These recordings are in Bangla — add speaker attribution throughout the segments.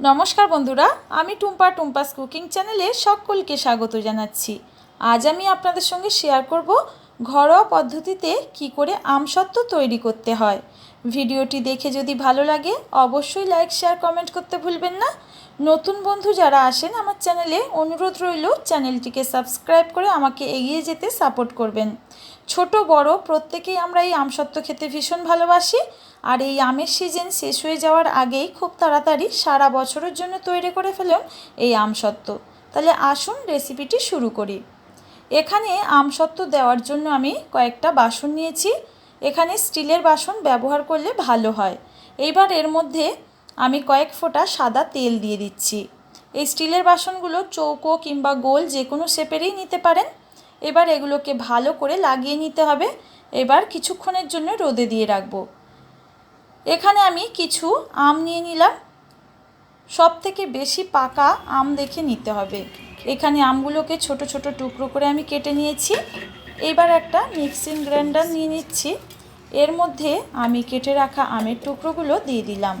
Speaker 1: নমস্কার বন্ধুরা, আমি টুম্পা টুম্পাস কুকিং চ্যানেলে সকলকে স্বাগত জানাচ্ছি। আজ আমি আপনাদের সঙ্গে শেয়ার করব ঘরোয়া পদ্ধতিতে কি করে আমসত্ত্ব তৈরি করতে হয়। ভিডিওটি দেখে যদি ভালো লাগে, অবশ্যই লাইক শেয়ার কমেন্ট করতে ভুলবেন না। নতুন বন্ধু যারা আসেন আমার চ্যানেলে, অনুরোধ রইল চ্যানেলটিকে সাবস্ক্রাইব করে আমাকে এগিয়ে যেতে সাপোর্ট করবেন। ছোট, বড়, প্রত্যেকেই আমরা এই আমসত্ত্ব খেতে ভীষণ ভালোবাসি। আর এই আমের সিজন শেষ হয়ে যাওয়ার আগেই খুব তাড়াতাড়ি সারা বছরের জন্য তৈরি করে ফেলুন এই আমসত্ত্ব। তাহলে আসুন রেসিপিটি শুরু করি। এখানে আমসত্ত্ব দেওয়ার জন্য আমি কয়েকটা বাসন নিয়েছি। এখানে স্টিলের বাসন ব্যবহার করলে ভালো হয়। এইবার এর মধ্যে আমি কয়েক ফোঁটা সাদা তেল দিয়ে দিচ্ছি। এই স্টিলের বাসনগুলো চৌকো কিংবা গোল যে কোনো শেপেরই নিতে পারেন। এবার এগুলোকে ভালো করে লাগিয়ে নিতে হবে। এবার কিছুক্ষণের জন্য রোদে দিয়ে রাখব। এখানে আমি কিছু আম নিয়ে নিলাম। সব থেকে বেশি পাকা আম দেখে নিতে হবে। এখানে আমগুলোকে ছোট ছোট টুকরো করে আমি কেটে নিয়েছি। এবার একটা মিক্সিং গ্রাইন্ডার নিয়ে নিচ্ছি। এর মধ্যে আমি কেটে রাখা আমের টুকরোগুলো দিয়ে দিলাম।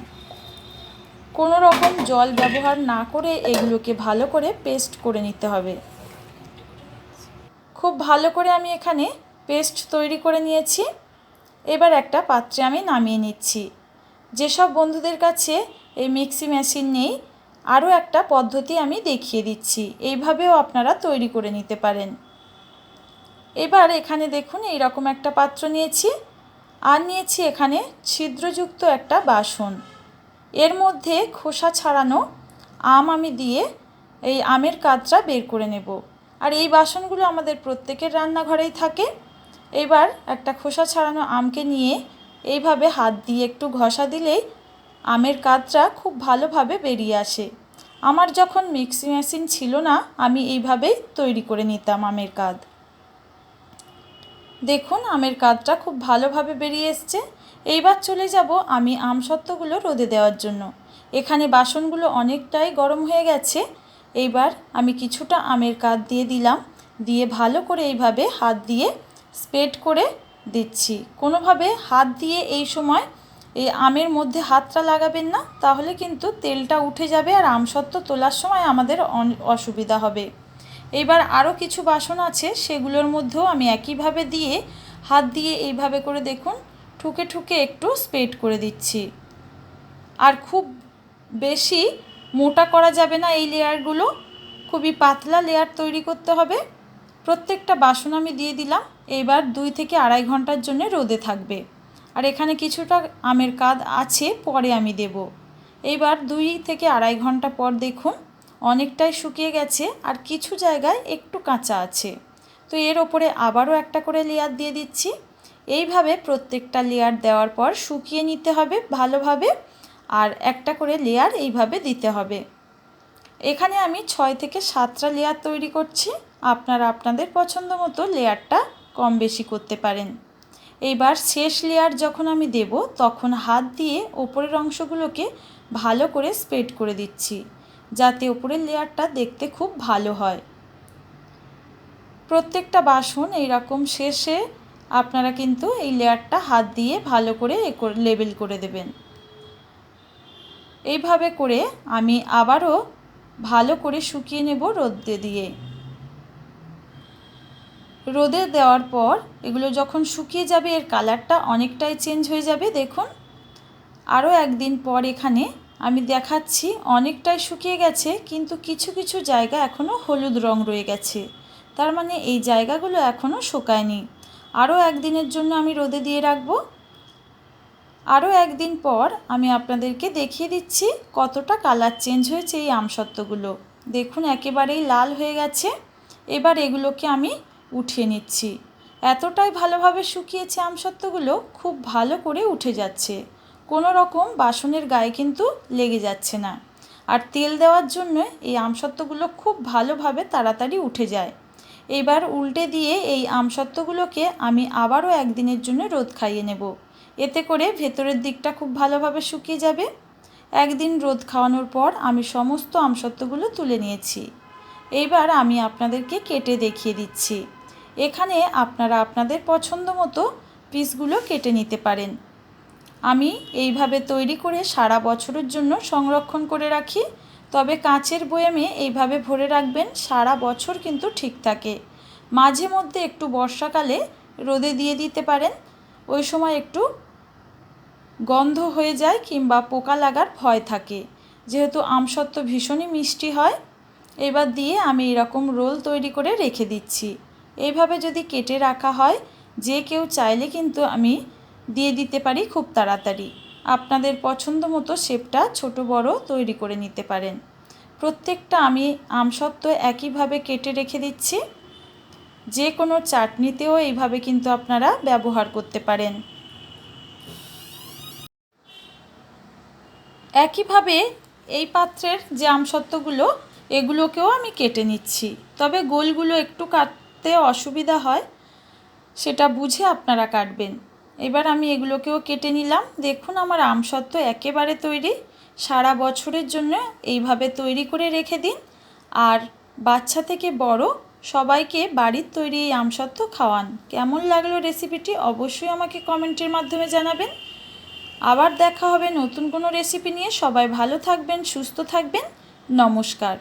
Speaker 1: কোনো রকম জল ব্যবহার না করে এগুলোকে ভালো করে পেস্ট করে নিতে হবে। খুব ভালো করে আমি এখানে পেস্ট তৈরি করে নিয়েছি। এবার একটা পাত্রে আমি নামিয়ে নিচ্ছি। যেসব বন্ধুদের কাছে এই মিক্সি মেশিন নেই, আরও একটা পদ্ধতি আমি দেখিয়ে দিচ্ছি। এইভাবেও আপনারা তৈরি করে নিতে পারেন। এবার এখানে দেখুন এই রকম একটা পাত্র নিয়েছি আর নিয়েছি এখানে ছিদ্রযুক্ত একটা বাসন। এর মধ্যে খোসা ছাড়ানো আম আমি দিয়ে এই আমের কাতটা বের করে নেব। আর এই বাসনগুলো আমাদের প্রত্যেকের রান্নাঘরেই থাকে। এবার একটা খোসা ছাড়ানো আমকে নিয়ে এইভাবে হাত দিয়ে একটু ঘষা দিলেই আমের কাতটা খুব ভালোভাবে বেরিয়ে আসে। আমার যখন মিক্সি মেশিন ছিল না, আমি এইভাবেই তৈরি করে নিতাম আমের কাদ দেখুন, আমের কাদটা খুব ভালোভাবে বেরিয়ে এসছে। এইবার চলে যাব আমি আমসত্ত্বগুলো রোদে দেওয়ার জন্য। এখানে বাসনগুলো অনেকটাই গরম হয়ে গেছে। এইবার আমি কিছুটা আমের কাদ দিয়ে দিলাম। দিয়ে ভালো করে এইভাবে হাত দিয়ে স্প্রেড করে দিচ্ছি। কোনোভাবে হাত দিয়ে এই সময় এই আমের মধ্যে হাতটা লাগাবেন না, তাহলে কিন্তু তেলটা উঠে যাবে আর আমসত্ত্ব তোলার সময় আমাদের অসুবিধা হবে। এইবার আরও কিছু বাসন আছে, সেগুলোর মধ্যেও আমি একইভাবে দিয়ে হাত দিয়ে এইভাবে করে দেখুন, ঠুকে ঠুকে একটু স্প্রেড করে দিচ্ছি। আর খুব বেশি মোটা করা যাবে না এই লেয়ারগুলো, খুবই পাতলা লেয়ার তৈরি করতে হবে। প্রত্যেকটা বাসন আমি দিয়ে দিলাম। এবার দুই থেকে আড়াই ঘণ্টার জন্য রোদে থাকবে। আর এখানে কিছুটা আমের কাদ আছে, পরে আমি দেব। এইবার দুই থেকে আড়াই ঘণ্টা পর দেখুন, অনেকটাই শুকিয়ে গেছে আর কিছু জায়গায় একটু কাঁচা আছে। তো এর ওপরে আবারও একটা করে লেয়ার দিয়ে দিচ্ছি। এইভাবে প্রত্যেকটা লেয়ার দেওয়ার পর শুকিয়ে নিতে হবে ভালোভাবে আর একটা করে লেয়ার এইভাবে দিতে হবে। এখানে আমি ছয় থেকে সাতটা লেয়ার তৈরি করছি। আপনারা আপনাদের পছন্দ মতো লেয়ারটা কম বেশি করতে পারেন। এইবার শেষ লেয়ার যখন আমি দেব, তখন হাত দিয়ে ওপরের অংশগুলোকে ভালো করে স্প্রেড করে দিচ্ছি, যাতে ওপরের লেয়ারটা দেখতে খুব ভালো হয়। প্রত্যেকটা বাসন এইরকম শেষে আপনারা কিন্তু এই লেয়ারটা হাত দিয়ে ভালো করে লেবেল করে দেবেন। এইভাবে করে আমি আবারও ভালো করে শুকিয়ে নেব রোদে দিয়ে। রোদে দেওয়ার পর এগুলো যখন শুকিয়ে যাবে, এর কালারটা অনেকটাই চেঞ্জ হয়ে যাবে, দেখুন। আরও একদিন পর এখানে আমি দেখাচ্ছি, অনেকটাই শুকিয়ে গেছে, কিন্তু কিছু কিছু জায়গা এখনও হলুদ রং রয়ে গেছে। তার মানে এই জায়গাগুলো এখনও শুকায়নি। আরও একদিনের জন্য আমি রোদে দিয়ে রাখব। আরও একদিন পর আমি আপনাদেরকে দেখিয়ে দিচ্ছি কতটা কালার চেঞ্জ হয়েছে এই আমসত্ত্বগুলো। দেখুন, একেবারেই লাল হয়ে গেছে। এবার এগুলোকে আমি উঠিয়ে নিচ্ছি। এতটাই ভালোভাবে শুকিয়েছে আমসত্ত্বগুলো, খুব ভালো করে উঠে যাচ্ছে। কোনো রকম বাসনের গায়ে কিন্তু লেগে যাচ্ছে না। আর তেল দেওয়ার জন্য এই আমসত্ত্বগুলো খুব ভালোভাবে তাড়াতাড়ি উঠে যায়। এবার উল্টে দিয়ে এই আমসত্ত্বগুলোকে আমি আবারও একদিনের জন্য রোদ খাইয়ে নেব। এতে করে ভেতরের দিকটা খুব ভালোভাবে শুকিয়ে যাবে। একদিন রোদ খাওয়ানোর পর আমি সমস্ত আমসত্ত্বগুলো তুলে নিয়েছি। এইবার আমি আপনাদেরকে কেটে দেখিয়ে দিচ্ছি। এখানে আপনারা আপনাদের পছন্দ মতো পিসগুলো কেটে নিতে পারেন। আমি এইভাবে তৈরি করে সারা বছরের জন্য সংরক্ষণ করে রাখি, তবে কাঁচের বয়ামে এইভাবে ভরে রাখবেন, সারা বছর কিন্তু ঠিক থাকে। মাঝে মধ্যে একটু বর্ষাকালে রোদে দিয়ে দিতে পারেন, ওই সময় একটু গন্ধ হয়ে যায় কিংবা পোকা লাগার ভয় থাকে। যেহেতু আমসত্ত্ব ভীষণই মিষ্টি হয়, এবার দিয়ে আমি এরকম রোল তৈরি করে রেখে দিচ্ছি। এইভাবে যদি কেটে রাখা হয়, যে কেউ চাইলে কিন্তু আমি দিয়ে দিতে পারি খুব তাড়াতাড়ি। আপনাদের পছন্দ মতো শেপটা ছোট বড় তৈরি করে নিতে পারেন। প্রত্যেকটা আমি আমসত্ত্ব একইভাবে কেটে রেখে দিচ্ছি। যে কোনো চাটনিতেও এইভাবে কিন্তু আপনারা ব্যবহার করতে পারেন। একইভাবে এই পাত্রের যে আমসত্ত্বগুলো, এগুলোকেও আমি কেটে নিচ্ছি। তবে গোলগুলো একটু কাটতে অসুবিধা হয়, সেটা বুঝে আপনারা কাটবেন। এবার আমি এগুলোকেও কেটে নিলাম। দেখুন, আমার আমসত্ত্ব একেবারে তৈরি। সারা বছরের জন্য এইভাবে তৈরি করে রেখে দিন। আর বাচ্চা থেকে বড় সবাইকে বাড়ির তৈরি এই আমসত্ত্ব খাওয়ান। কেমন লাগল রেসিপিটি অবশ্যই আমাকে কমেন্টের মাধ্যমে জানাবেন। আবার দেখা হবে নতুন কোনো রেসিপি নিয়ে। সবাই ভালো থাকবেন, সুস্থ থাকবেন। নমস্কার।